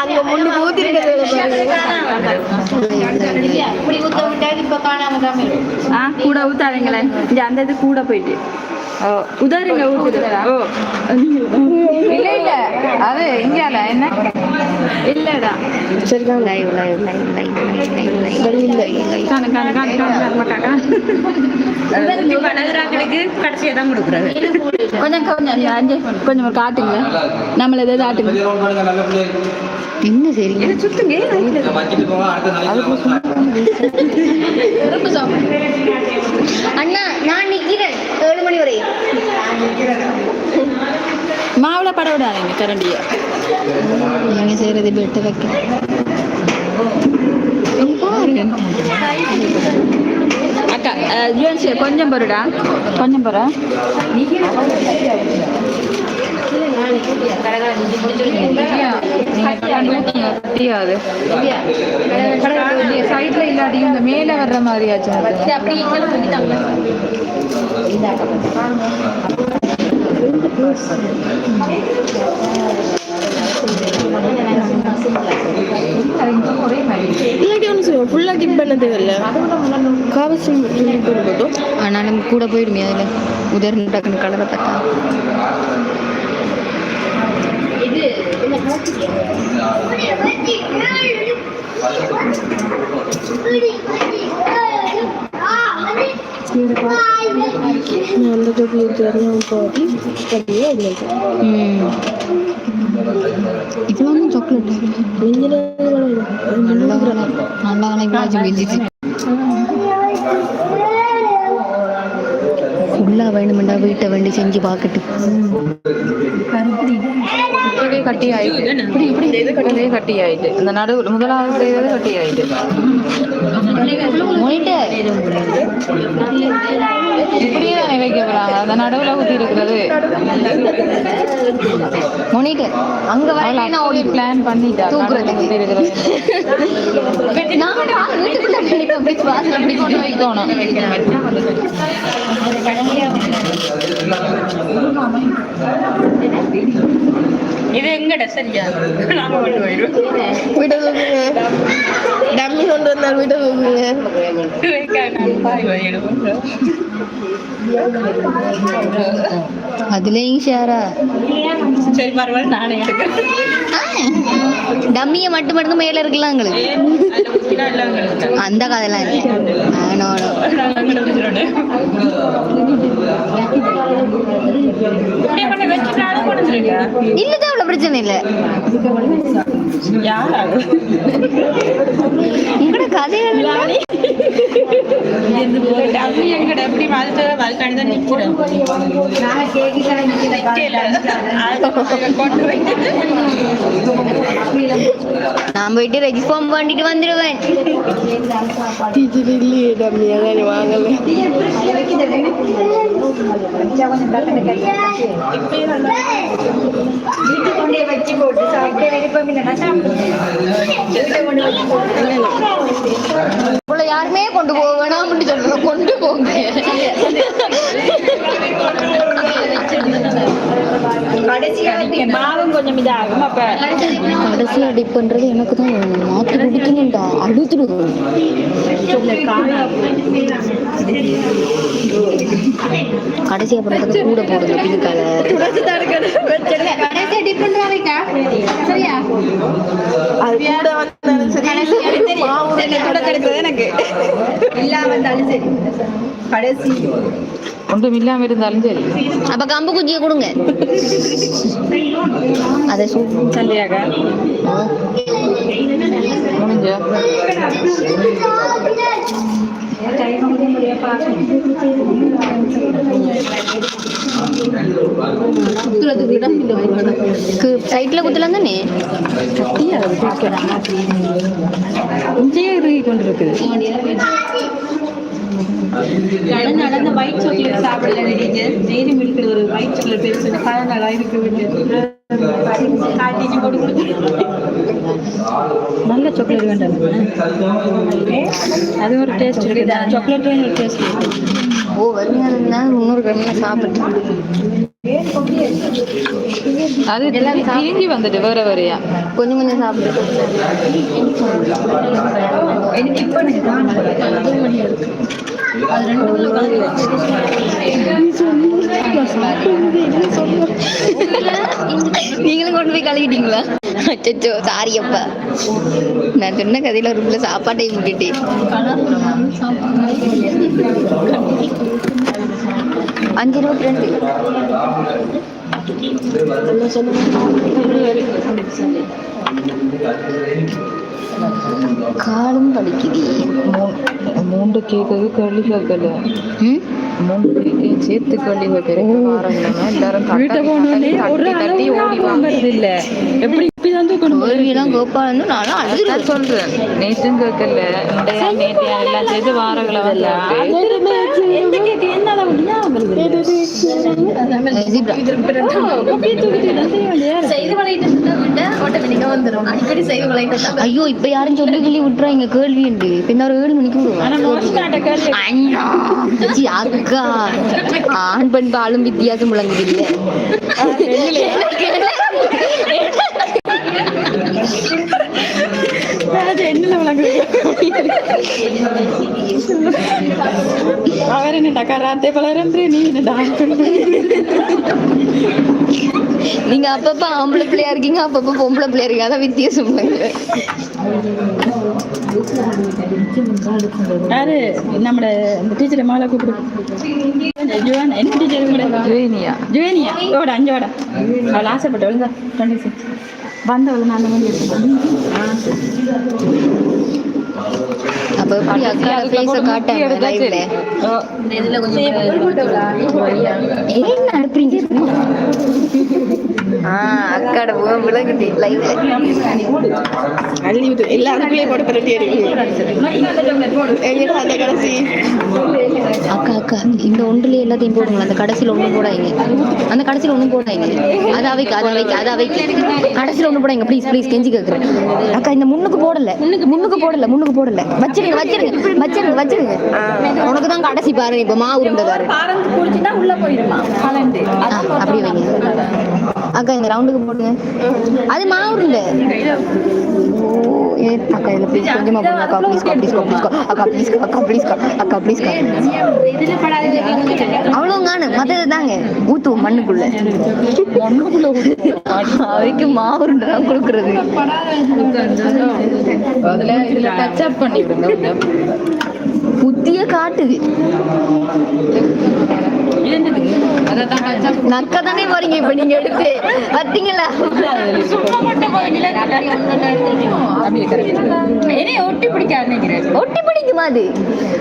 அங்க முன்னு ஊத்திருக்கிறது இப்படி கூட ஊத்தாதீங்களே. இங்க அந்த இது கூட போயிட்டு. ஊத்துறதா ஓ. இல்ல இல்ல அது இங்கல என்ன? இல்லடா. சரிதான் லைவ் லைவ் லைவ் லைவ் இல்லை. காணு காணு காணு காணு மக்காக்கா பழகுறாங்களுக்கு கடைசியா தான் கொடுக்குறாரு. கொஞ்சம் காட்டுங்க. நம்மள எதாவது காட்டுங்க. என்ன சரிங்க அண்ணா நான் நிக்கிறேன். ஏழு மணி வரை மாவுல பட விடாதீங்க கரண்டிய நீங்க செய்யறது பெட்டு வைக்க அக்கா ஜுவன்சி கொஞ்சம் பொருடா கொஞ்சம் பொற தெரியாது சைட்ல இல்லாட்டியும் இந்த மேல வர்ற மாதிரி ஆச்சு ஃபுல்லாக டிப் பண்ணது இல்லை காவசி டிப் ஆனாலும் கூட போயிடுமே அதில். உதர்ந்து டக்குன்னு கலரை தட்டா அந்த சாக்லேட் எல்லாம் போட்டு அப்படியே இது வந்து சாக்லேட் நல்லா நல்லா ஃபுல்லாக வேணுமெண்டா வீட்டை வேண்டி செஞ்சு பார்க்கட்டு கட்டி ஆயிட்டு இப்படி இப்படி இப்பவே கட்டி ஆயிட்டு இந்த நடுவு முதலாவது செய்வது கட்டி ஆயிட்டு இப்படியே தானே வைக்க போறாங்க அந்த நடுவுல ஊத்தி இருக்கிறது மோனிட்டர் அங்க வரைக்கும் நான் ஓடி பிளான் பண்ணிட்டா? தூக்குறது. ஊத்தி இருக்கிறது நான் வீட்டுக்குள்ள அப்படி வாசல் அப்படி கொண்டு வைக்கணும் இது எங்கட சரியா? நாம கொண்டு போயிடும் வீட்டை தூக்குங்க டம்மி கொண்டு வந்தால் வீட்டை தூக்குங்க அதுலயும் ஷேரா? சரி பரவாயில்ல நானே எடுக்கிறேன். டம்மியை மட்டும் மட்டும் மேல இருக்கலாம் எங்களுக்கு. அந்த கதையெல்லாம் இல்லை. ஆனோ இல்லதான் அவ்வளவு பிரச்சனை இல்லை? உங்களோட கதைகள் தான் நிக்கிறேன் நிக்கல. அதை கொண்டு போயிட்டு நான் போயிட்டு ரெஜிஸ்ட்ராம் பண்ணிட்டு வந்துடுவேன் டீச்சர் இல்லையே டம்மி அதான் வாங்கலை உங்களை யாருமே கொண்டு போக வேணாம்னு சொல்றோம். கொண்டு போங்க. மாவும் கொஞ்சம் இதாகும். அப்ப கடைசியா டிப் பண்றது எனக்கு தான் மாத்தி குடிக்கணும்டா. அழுத்துடுவோம் கடைசியா போடுறதுக்கு கூட போடுங்க பிடிக்காத. கடைசியா டிப் பண்றாங்க சரியா? அது கூட வந்தாலும் சரி. மாவு கிடைச்சது எனக்கு. இல்லாம இருந்தாலும் சரி. கடைசி. ஒன்றும் இல்லாம இருந்தாலும் சரி. அப்ப கம்பு குச்சியை கொடுங்க. அதை சூப் சண்டையாக முடிஞ்ச சைட்ல குத்தலாம் தானே இறுகி கொண்டு கடந்த நடந்த ஒயிட் சாக்லேட் சாப்பிடல நீங்க டெய்ரி மில்க் ஒரு ஒயிட் சாக்லேட் பேர் கடனால இருக்கு வீட்டு. காட்டிச்சு போட்டு கொடுத்து. நல்ல சாக்லேட் வேண்டாம். அது ஒரு டேஸ்ட் இருக்குது சாக்லேட் ஒரு டேஸ்ட் ஓ இருந்தால் முந்நூறு கிராம் சாப்பிட்டு. அது திரும்பி வந்துட்டு வேற வேறையா? கொஞ்சம் கொஞ்சம் நீங்களும் கொண்டு போய் கழுவிட்டீங்களா? அச்சோ சாரி அப்பா. நான் சொன்ன கதையில ரூம்ல சாப்பாட்டை விட்டுட்டேன் அஞ்சு இருபத்தி ரெண்டு. காலும் வலிக்குது. மூன்று கேட்கறது கேள்வி கேட்கல ம்? மூன்று கேக்கையும் சேர்த்து வாரம் எல்லாரும் வீட்டை போனோடனே ஒரு தட்டி அளவு ஓடி வருது இல்ல எப்படி இப்படி தான் தூக்கணும் நானும் அழுது நான் சொல்றேன். நேற்றும் கேட்கல. இன்றையா நேற்றையா எல்லாம் சேர்த்து வாரங்களை வந்து எந்த என்ன அளவு ஞாபகம் வருது செய்து ஐயோ இப்ப யாரும் சொல்லி சொல்லி விட்டுறாங்க. கேள்வி உண்டு. பின்ன ஒரு ஏழு மணிக்கு சி, அக்கா. ஆண் பெண் பாலும் வித்தியாசம் விளங்குது? அவர் என்ன கராத்தே பலரன்று நீ என்ன நீங்க அப்பப்ப ஆம்பளை பிள்ளையா இருக்கீங்க அப்பப்ப பொம்பளை பிள்ளையா இருக்கீங்க. அதான் வித்தியாசம் யாரு? நம்மட இந்த டீச்சர் மேல கூப்பிடு. ஜுவான் என்ன டீச்சர் கூட ஜுவேனியா. ஜுவேனியா. ஓட அஞ்சோட அவள் ஆசைப்பட்ட ஒழுங்கா டுவெண்ட்டி சிக்ஸ். வந்தவள் நான் மணி அப்ப எப்படி அக்கா ஃபேஸ காட்டாம லைவ்ல என்ன அனுப்புறீங்க? அக்காட முகம் விலகுது லைவ்ல அள்ளி விட்டு எல்லா அதுக்குள்ளேயே போட்டு பரட்டி எங்கிட்ட அந்த கடைசி? அக்கா அக்கா இந்த ஒன்றுல எல்லாத்தையும் போடுங்களா அந்த கடைசியில ஒண்ணு போடாதீங்க. அந்த கடைசியில ஒண்ணும் போடாதீங்க. அது அவைக்கு அது அவைக்கு அது அவைக்கு. கடைசியில ஒண்ணு போடாதீங்க. ப்ளீஸ் ப்ளீஸ் கெஞ்சி கேக்குறேன். அக்கா இந்த முன்னுக்கு போடல. முன்னுக்கு போடல முன்னுக்கு போடல. வச்சிருங்க வச்சிருங்க வச்சிருங்க வச்சிருங்க. உனக்கு தான் கடைசி பாரு இப்ப மா உருண்டை பாரு. பாரந்து குடிச்சுன்னா உள்ள போயிடுமா கலண்டு. ஆ, அப்படி வைங்க. அக்கா இந்த ரவுண்டுக்கு போடுங்க. அது மா உருண்டை. ஓ, ஏ, அக்கா இதுல ப்ளீஸ் கொஞ்சமா போடுங்க. அக்கா ப்ளீஸ் ப்ளீஸ் ப்ளீஸ் அக்கா ப்ளீஸ் அக்கா ப்ளீஸ் அக்கா ப்ளீஸ் அவ்வளவுங்கானு மற்றது தாங்க ஊத்துவோம் மண்ணுக்குள்ள. அவைக்கு மாவுருண்டை தான் கொடுக்குறது. அதுல இதுல புத்திய காட்டுது. நக்க தானே போறீங்க இப்ப நீங்க எடுத்து? என்னைய ஒட்டி பிடிக்க ஒட்டி பிடிக்குமா அது?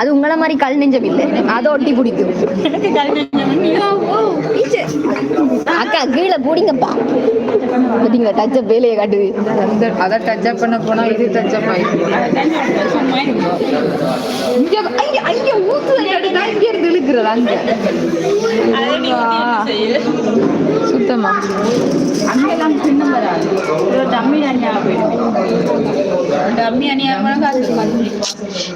அது உங்கள மாதிரி கல் நெஞ்சம் இல்லை. அதை ஒட்டி பிடிக்கும். அக்கா கீழே பிடிங்கப்பா. பார்த்தீங்களா டச்ச வேலையை காட்டுது. அந்த அதை டச் அப் பண்ண போனா இது டச் அப் ஆயிடுச்சு இங்க ஐய ஐய ஊத்து நான் இங்க இருந்து இழுக்கிறது அங்க சுத்தமா. அங்கெல்லாம் சின்னம் வராது. டம்மி அணியா டம்மி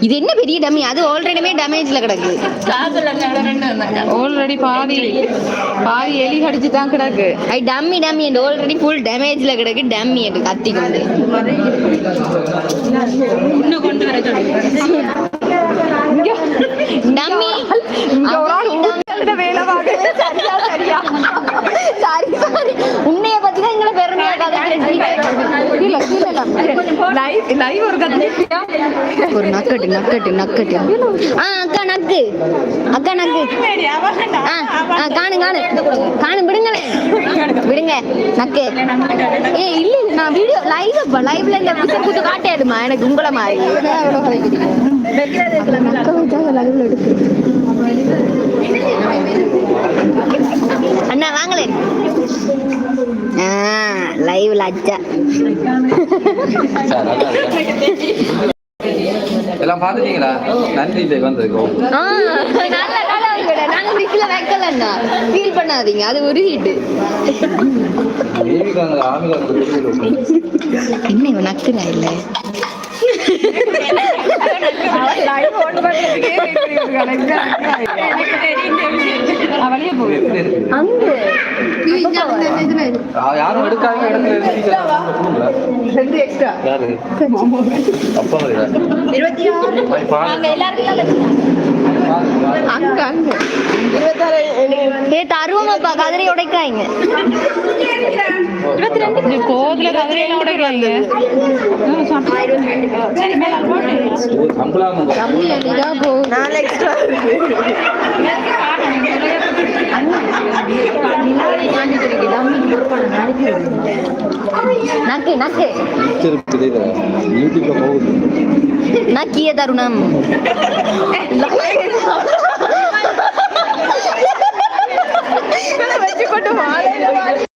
இது என்ன பெரிய டம்மி? அது ஆல்ரெடிமே டேமேஜ்ல கிடக்கு. ஆல்ரெடி பாதி பாதி எலி கடிச்சு தான் கிடக்கு. I dummy dummy and already full டேமேஜ்ல கிடக்கு. டம்மி அண்ட் கத்தி கொண்டு இன்னும் கொண்டு வர சொல்லி டம்மி இங்க ஒரு ஆள் ஊட்டல்ல வேலை பார்க்குது சரியா சரியா சாரி சாரி உன்னைய பத்தி தான் எங்களை பெருமையா கதைக்கிறேன் இல்ல இல்ல லைவ் ஒரு நக்கட்டு நக்கட்டு நக்கட்டு. ஆ அக்கா நக்கு. அக்கா நக்கு. ஆ ஆ காணு காணு காணு விடுங்களேன் விடுங்க நக்கு. ஏ இல்ல நான் வீடியோ லைவ் அப்ப லைவ்ல இந்த பிசர் குத்து காட்டாதுமா எனக்கு உங்களை மாதிரி. நக்க லைவ்ல எடுக்கு அண்ணா வாங்களே. ஆ லைவ்ல அச்சா. எல்லாம் பார்த்துட்டீங்களா? நன்றி இல்லை வந்ததுக்கு. ஆ, நல்ல நல்ல இருக்கடா. நாங்க ஃப்ரிட்ஜ்ல வைக்கலண்ணா ஃபீல் பண்ணாதீங்க அது ஒரு ஆமில என்ன இவன் நக்குறா இல்ல? அவளையே போகுது அங்க யா- யாரும் எடுக்காத இடத்துல இருந்து யாரு அப்பா வருதா? போய் பாரு. ஏ தருவமாப்பா கதிரை உடைக்கிறாங்க கோதுல கதிரையெல்லாம் உடைக்கிறாங்க ஒரு சம்பளம் நக்கு நக்கு யூடியூப்ல போகுது நக்கிய தருணம் வச்சு கொண்டு